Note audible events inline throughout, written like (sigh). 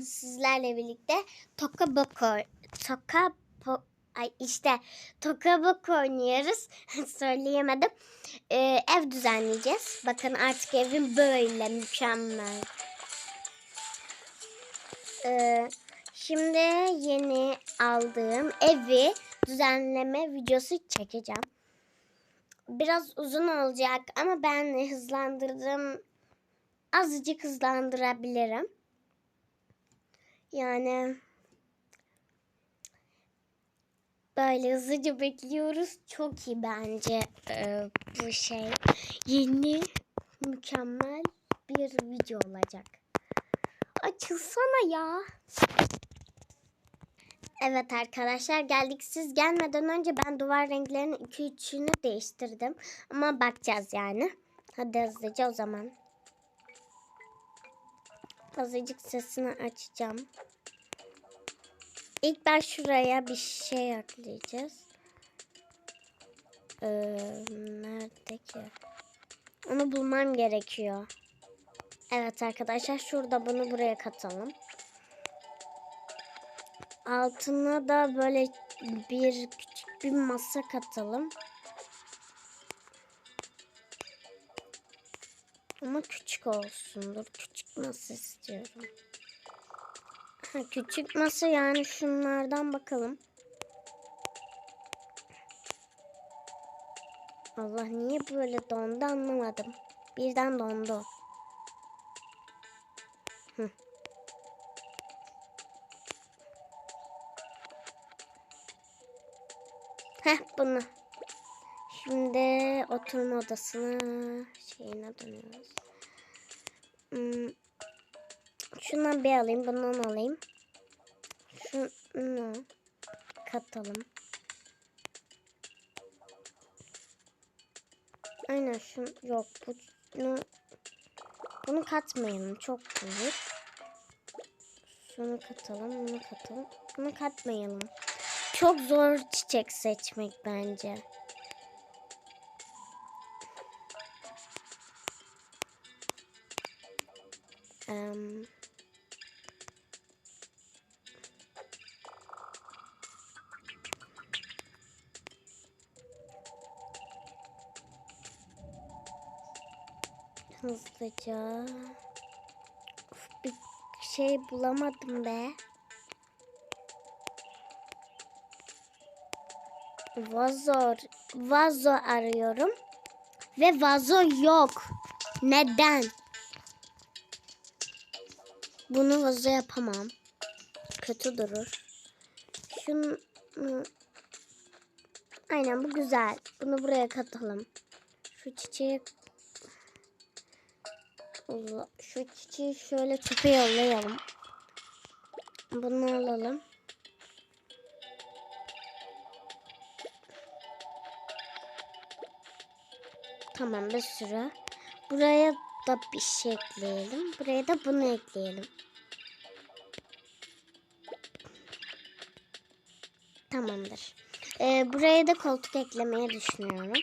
sizlerle birlikte Toka Boko Toka Ay işte Toka Boko oynuyoruz. (laughs) Söyleyemedim. Ee, ev düzenleyeceğiz. Bakın artık evim böyle mükemmel. Ee, şimdi yeni aldığım evi düzenleme videosu çekeceğim. Biraz uzun olacak ama ben hızlandırdım. Azıcık hızlandırabilirim. Yani böyle hızlıca bekliyoruz. Çok iyi bence e, bu şey. Yeni mükemmel bir video olacak. Açılsana ya. Evet arkadaşlar geldik. Siz gelmeden önce ben duvar renklerinin 2-3'ünü değiştirdim. Ama bakacağız yani. Hadi hızlıca o zaman. Azıcık sesini açacağım. İlk ben şuraya bir şey ekleyeceğiz. Ee, nerede ki? Onu bulmam gerekiyor. Evet arkadaşlar şurada bunu buraya katalım. Altına da böyle bir küçük bir masa katalım. Ama küçük olsun. Dur küçük masa istiyorum. Ha, küçük masa yani şunlardan bakalım. Allah niye böyle dondu anlamadım. Birden dondu. Hı. Heh bunu. Şimdi oturma odasına şeyine dönüyoruz. Hmm. Şundan bir alayım, bundan alayım. Şunu katalım. Aynen şu yok bunu bunu katmayalım çok büyük. Şunu katalım, bunu katalım. Bunu katmayalım. Çok zor çiçek seçmek bence. Hızlıca. Bir şey bulamadım be. Vazo, vazo arıyorum. Ve vazo yok. Neden? Bunu vazo yapamam. Kötü durur. Şunu... Aynen bu güzel. Bunu buraya katalım. Şu çiçeği... Şu çiçeği şöyle çöpe yollayalım. Bunu alalım. Tamam bir sürü. Buraya da bir şey ekleyelim. Buraya da bunu ekleyelim. Tamamdır. Ee, buraya da koltuk eklemeyi düşünüyorum.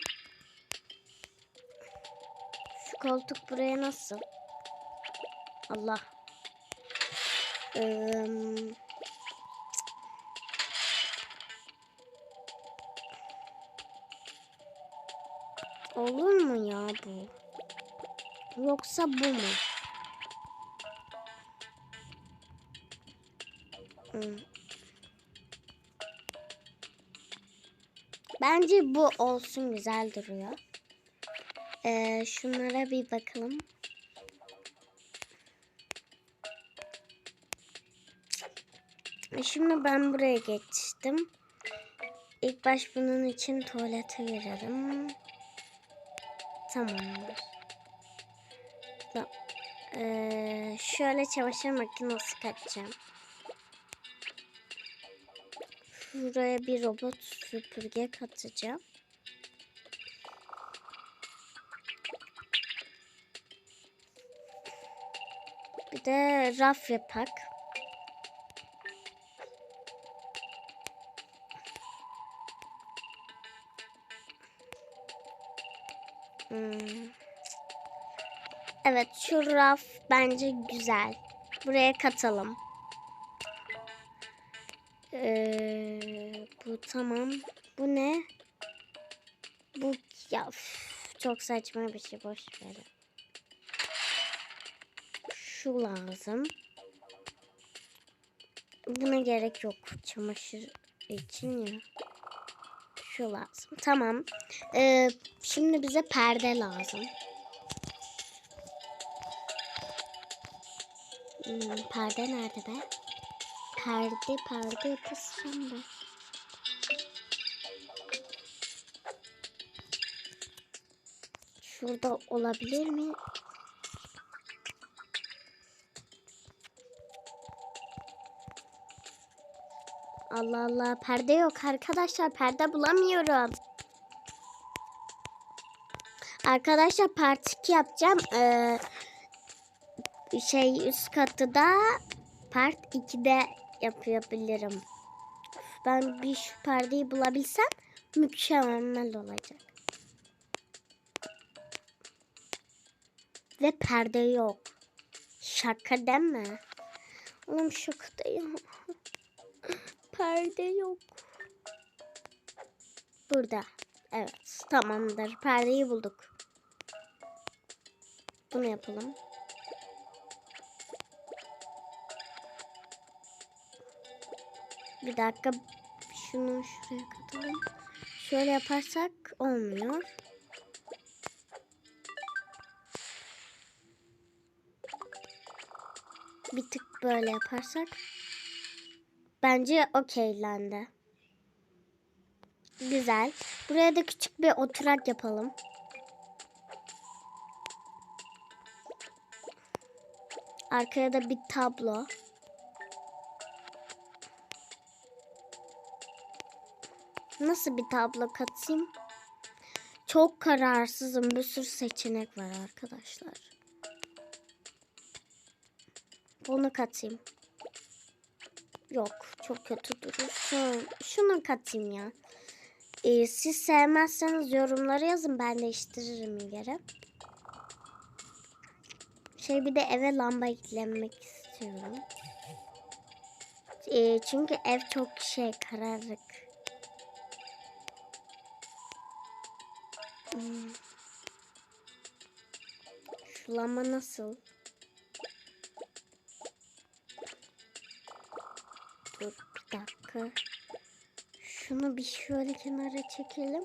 Koltuk buraya nasıl? Allah. Ee, olur mu ya bu? Yoksa bu mu? Hmm. Bence bu olsun güzel duruyor. Ee, şunlara bir bakalım. Şimdi ben buraya geçtim. İlk baş bunun için tuvalete girelim. Tamamdır. Tamam. Ee, şöyle çamaşır makinesi kaçacağım. Şuraya bir robot süpürge katacağım. De raf yapak. Hmm. Evet şu raf bence güzel. Buraya katalım. Ee, bu tamam. Bu ne? Bu ya çok saçma bir şey boş ver. Şu lazım. Buna gerek yok çamaşır için ya. Şu lazım. Tamam. Ee, şimdi bize perde lazım. Hmm, perde nerede be? Perde perde kısmım da. Şurada olabilir mi? Allah Allah perde yok arkadaşlar perde bulamıyorum. Arkadaşlar part 2 yapacağım. Ee, şey üst katı da part 2'de yapabilirim. Ben bir şu perdeyi bulabilsem mükemmel olacak. Ve perde yok. Şaka deme. Oğlum şaka değil. (laughs) perde yok. Burada. Evet tamamdır. Perdeyi bulduk. Bunu yapalım. Bir dakika. Şunu şuraya katalım. Şöyle yaparsak olmuyor. Bir tık böyle yaparsak bence okeylendi. Güzel. Buraya da küçük bir oturak yapalım. Arkaya da bir tablo. Nasıl bir tablo katayım? Çok kararsızım. Bir sürü seçenek var arkadaşlar. Bunu katayım. Yok. Çok kötü durur. Şunu, şunu katayım ya. Ee, siz sevmezseniz yorumlara yazın. Ben değiştiririm yere. Şey bir de eve lamba eklemek istiyorum. Ee, çünkü ev çok şey kararık. Hmm. Şu lamba nasıl? Dakika. Şunu bir şöyle kenara çekelim.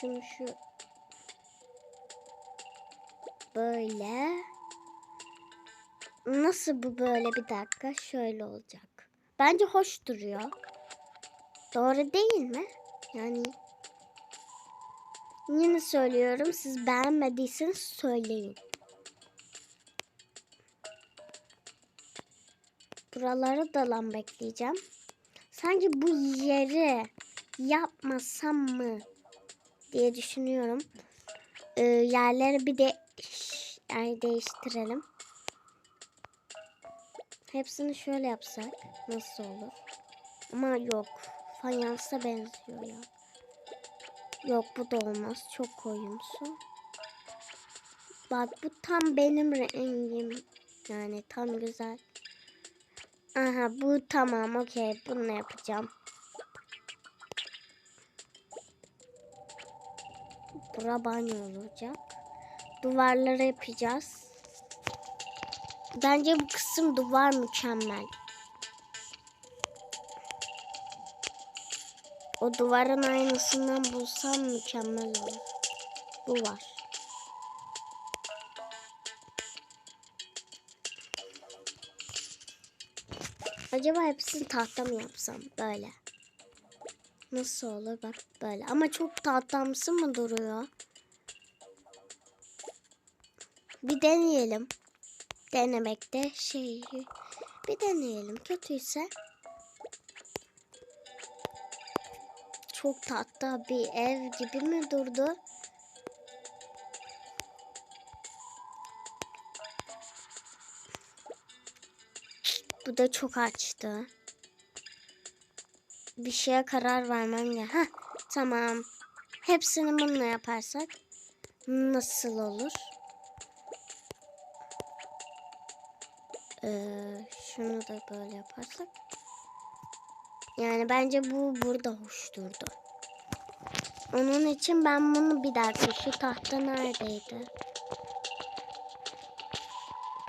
Şunu şu böyle. Nasıl bu böyle bir dakika şöyle olacak. Bence hoş duruyor. Doğru değil mi? Yani yine söylüyorum siz beğenmediyseniz söyleyin. Buraları da lamba ekleyeceğim. Sanki bu yeri yapmasam mı diye düşünüyorum. Ee, yerleri bir de yani değiştirelim. Hepsini şöyle yapsak nasıl olur? Ama yok. Fayansa benziyor ya. Yok bu da olmaz. Çok koyumsu. Bak bu tam benim rengim. Yani tam güzel. Aha bu tamam okey bunu yapacağım. Bura banyo olacak. Duvarları yapacağız. Bence bu kısım duvar mükemmel. O duvarın aynısından bulsam mükemmel olur. Bu var. Acaba hepsini tahta mı yapsam böyle? Nasıl olur bak böyle. Ama çok tahtamsı mı duruyor? Bir deneyelim. Denemekte şeyi bir deneyelim. Kötüyse çok tatlı bir ev gibi mi durdu? Bu da çok açtı. Bir şeye karar vermem ya. Heh, tamam. Hepsini bununla yaparsak nasıl olur? Ee, şunu da böyle yaparsak Yani bence bu burada hoş durdu. Onun için ben bunu bir dakika şu tahta neredeydi?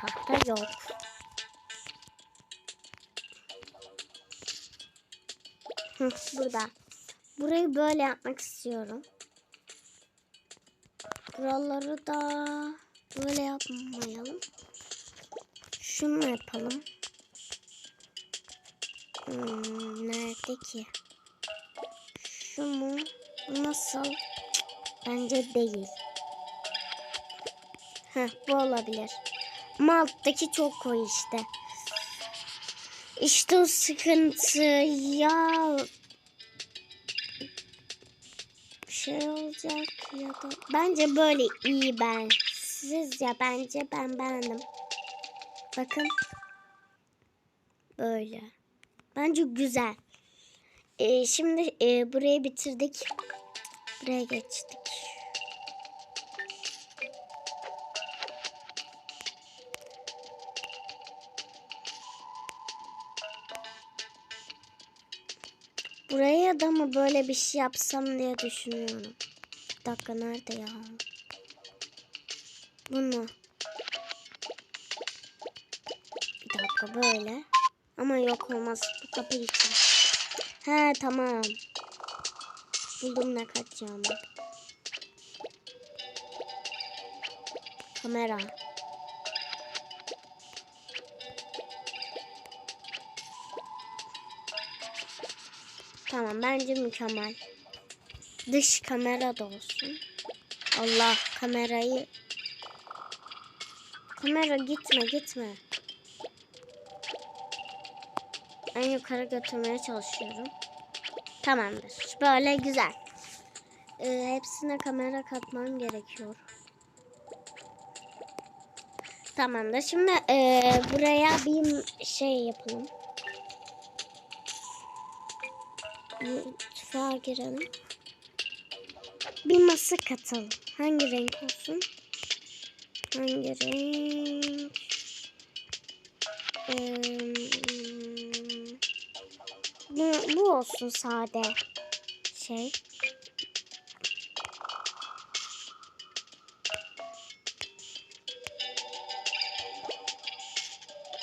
Tahta yok. Hı, burada. Burayı böyle yapmak istiyorum. Buraları da böyle yapmayalım. Şunu yapalım. Hmm, nerede ki? Şu mu? Nasıl? Bence değil. Heh, bu olabilir. Ama alttaki çok koyu işte. İşte o sıkıntı ya. Şey olacak ya da. Bence böyle iyi ben. Siz ya bence ben beğendim. Bakın. Böyle. Bence güzel. Ee, şimdi e, burayı bitirdik. Buraya geçtik. Buraya da mı böyle bir şey yapsam diye düşünüyorum. Bir dakika nerede ya? Bunu. Bir dakika böyle. Ama yok olmaz. Bu kapı için. He tamam. Buldum ne kaçacağımı. Kamera. Tamam bence mükemmel. Dış kamera da olsun. Allah kamerayı. Kamera gitme gitme. En yukarı götürmeye çalışıyorum. Tamamdır. Böyle güzel. Ee, hepsine kamera katmam gerekiyor. Tamamdır. Şimdi ee, buraya bir şey yapalım. Mutfağa girelim. Bir masa katalım. Hangi renk olsun? Hangi renk? Ee, bu, bu olsun sade şey.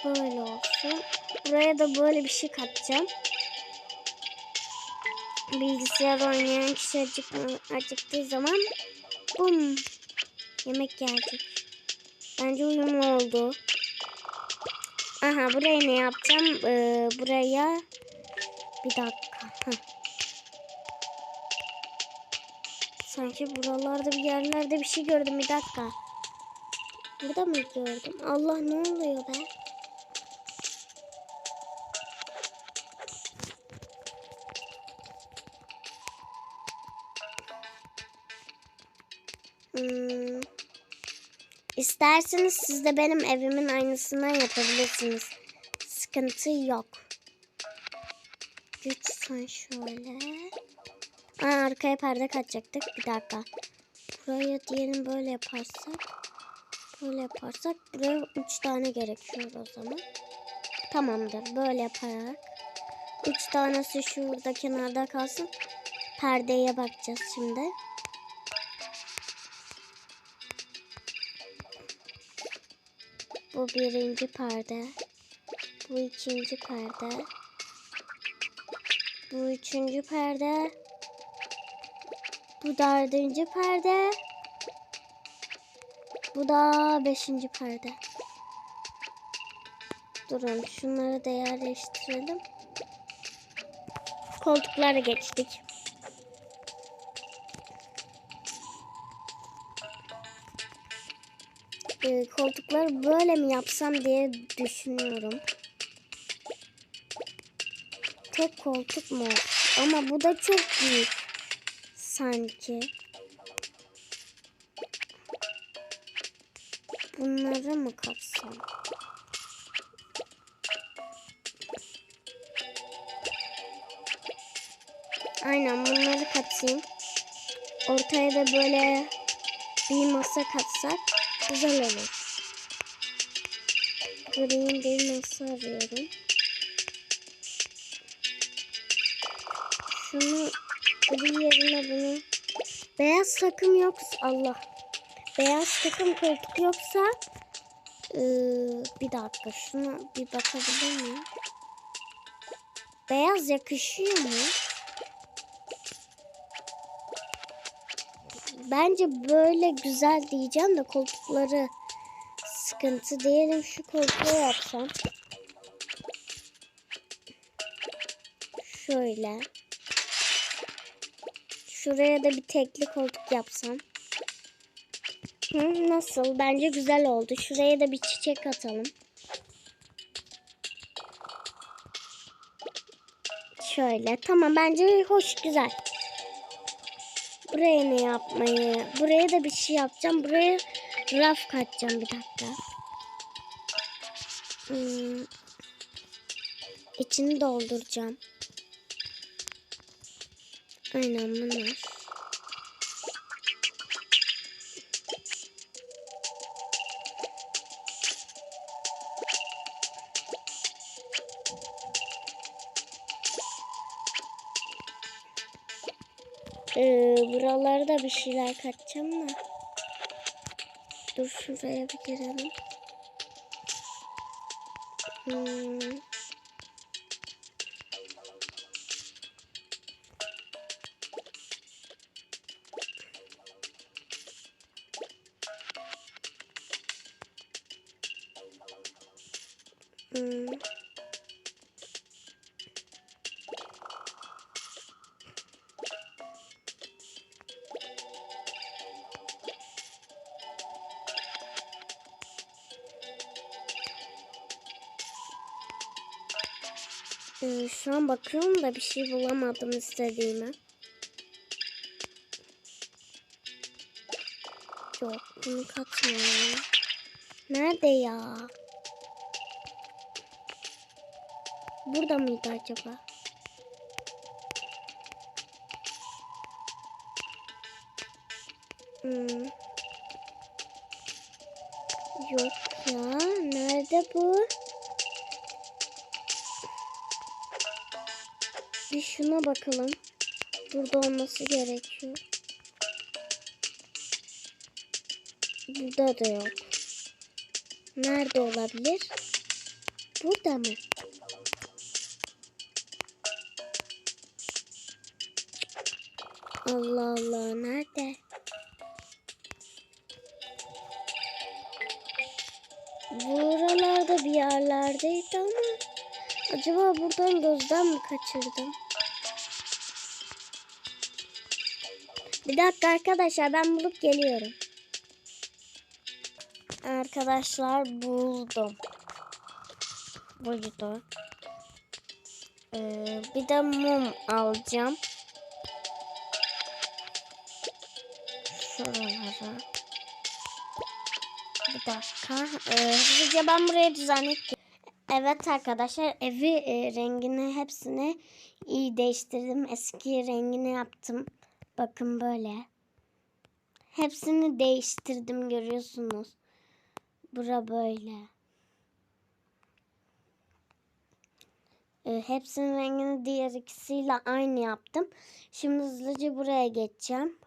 Böyle olsun. Buraya da böyle bir şey katacağım. Bilgisayar oynayan kişi acıkma, acıktığı zaman bum yemek gelecek. Bence uyumlu oldu. Aha buraya ne yapacağım? Ee, buraya bir dakika. Heh. Sanki buralarda bir yerlerde bir şey gördüm. Bir dakika. Burada mı gördüm? Allah ne oluyor be? Hmm. İsterseniz siz de benim evimin aynısından yapabilirsiniz. Sıkıntı yok. Lütfen şöyle. Aa, arkaya perde kaçacaktık. Bir dakika. Buraya diyelim böyle yaparsak. Böyle yaparsak buraya üç tane gerekiyor o zaman. Tamamdır. Böyle yaparak. Üç tanesi şurada kenarda kalsın. Perdeye bakacağız şimdi. Bu birinci perde. Bu ikinci perde. Bu üçüncü perde. Bu dördüncü perde. Bu da beşinci perde. Durun şunları da yerleştirelim. Koltuklara geçtik. Ee, koltukları böyle mi yapsam diye düşünüyorum. Tek koltuk mu? Ama bu da çok büyük. Sanki. Bunları mı katsam? Aynen bunları katayım. Ortaya da böyle bir masa katsak güzel olur. Green bir masa arıyorum. Şunu gri yerine bunu. Beyaz takım yoksa Allah. Beyaz takım koltuk yoksa ee, bir dakika şunu bir bakabilir miyim? Beyaz yakışıyor mu? Bence böyle güzel diyeceğim de koltukları sıkıntı diyelim şu koltuğu yapsam. Şöyle. Şuraya da bir tekli koltuk yapsam. Hı, nasıl? Bence güzel oldu. Şuraya da bir çiçek atalım. Şöyle. Tamam bence hoş güzel. Buraya ne yapmayı? Buraya da bir şey yapacağım. Buraya raf katacağım bir dakika. Hmm. İçini dolduracağım. Aynen bunlar. Ee, buralara da bir şeyler katacağım da. Dur şuraya bir girelim. Hmm. Hmm. Ee, şu an bakıyorum da bir şey bulamadım istediğimi. Yok bunu katmayalım. Nerede ya? Burada mıydı acaba? Hmm. Yok ya. Nerede bu? Bir şuna bakalım. Burada olması gerekiyor. Burada da yok. Nerede olabilir? Burada mı? Allah Allah nerede? Buralarda bir yerlerdeydi ama acaba buradan gözden mi kaçırdım? Bir dakika arkadaşlar ben bulup geliyorum. Arkadaşlar buldum. Buydu. Ee, bir de mum alacağım. Şuralara. Bir dakika. Ee, ben buraya düzenleyip Evet arkadaşlar evi e, rengini hepsini iyi değiştirdim. Eski rengini yaptım. Bakın böyle. Hepsini değiştirdim görüyorsunuz. Bura böyle. E, hepsinin rengini diğer ikisiyle aynı yaptım. Şimdi hızlıca buraya geçeceğim.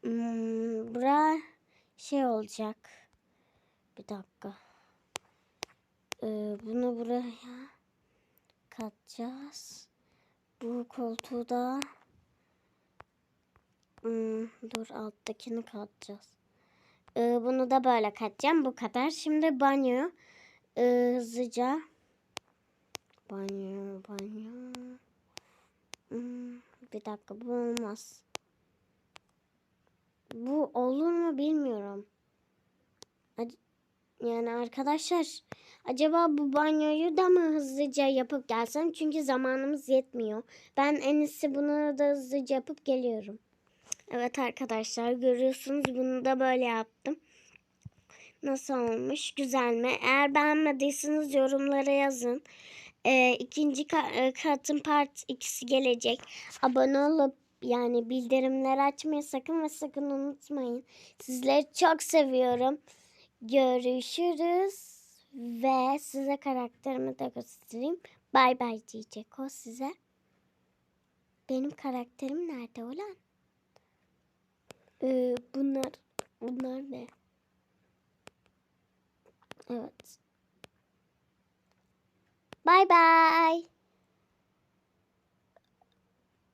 Hmm, bura şey olacak. Bir dakika. Ee, bunu buraya katacağız. Bu koltuğu da hmm, dur alttakini katacağız. Ee, bunu da böyle katacağım. Bu kadar. Şimdi banyo. Ee, hızlıca. Banyo, banyo. Hmm, bir dakika bu olmaz. Bu olur mu bilmiyorum. Yani arkadaşlar acaba bu banyoyu da mı hızlıca yapıp gelsem? Çünkü zamanımız yetmiyor. Ben en iyisi bunu da hızlıca yapıp geliyorum. Evet arkadaşlar görüyorsunuz bunu da böyle yaptım. Nasıl olmuş? Güzel mi? Eğer beğenmediyseniz yorumlara yazın. Ee, ikinci e, katın part ikisi gelecek. Abone olup yani bildirimleri açmayı sakın ve sakın unutmayın. Sizleri çok seviyorum. Görüşürüz. Ve size karakterimi de göstereyim. Bay bay diyecek o size. Benim karakterim nerede ulan? Ee, bunlar bunlar ne? Evet. Bye bye.